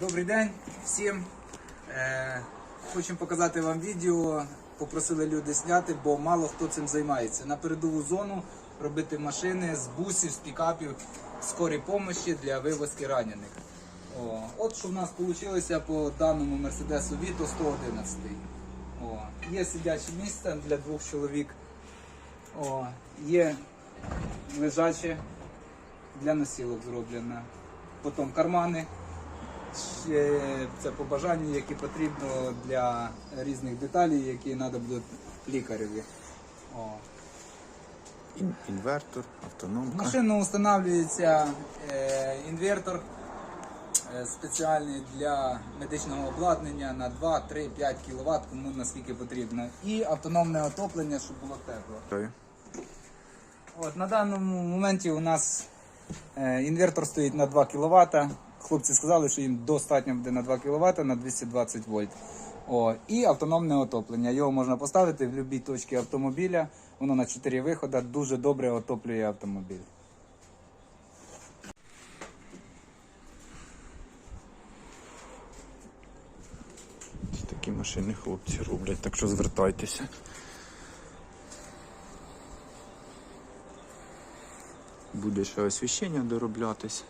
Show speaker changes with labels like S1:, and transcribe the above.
S1: Добрий день всім. Е, хочемо показати вам відео. Попросили люди зняти, бо мало хто цим займається. На передову зону робити машини з бусів, з пікапів скорій помощі для вивозки ранених. О, от що в нас вийшло по даному Мерседесу Vito 111. О, є сидяче місце для двох чоловік. О, є лежаче для носілок зроблено. Потім кармани. Це по бажанню, які потрібно для різних деталей, які треба буде лікареві. О.
S2: Ін- Інвертор,
S1: В
S2: автономка.
S1: машину встановлюється е, інвертор е, спеціальний для медичного обладнання на 2, 3, 5 кВт, кому наскільки потрібно. І автономне отоплення, щоб було тепло. От, на даному моменті у нас е, інвертор стоїть на 2 кВт. Хлопці сказали, що їм достатньо буде на 2 кВт на 220 вольт. О, і автономне отоплення. Його можна поставити в будь-якій точці автомобіля. Воно на 4 виходи дуже добре отоплює автомобіль.
S2: Такі машини хлопці роблять, так що звертайтеся. Буде ще освіщення дороблятись.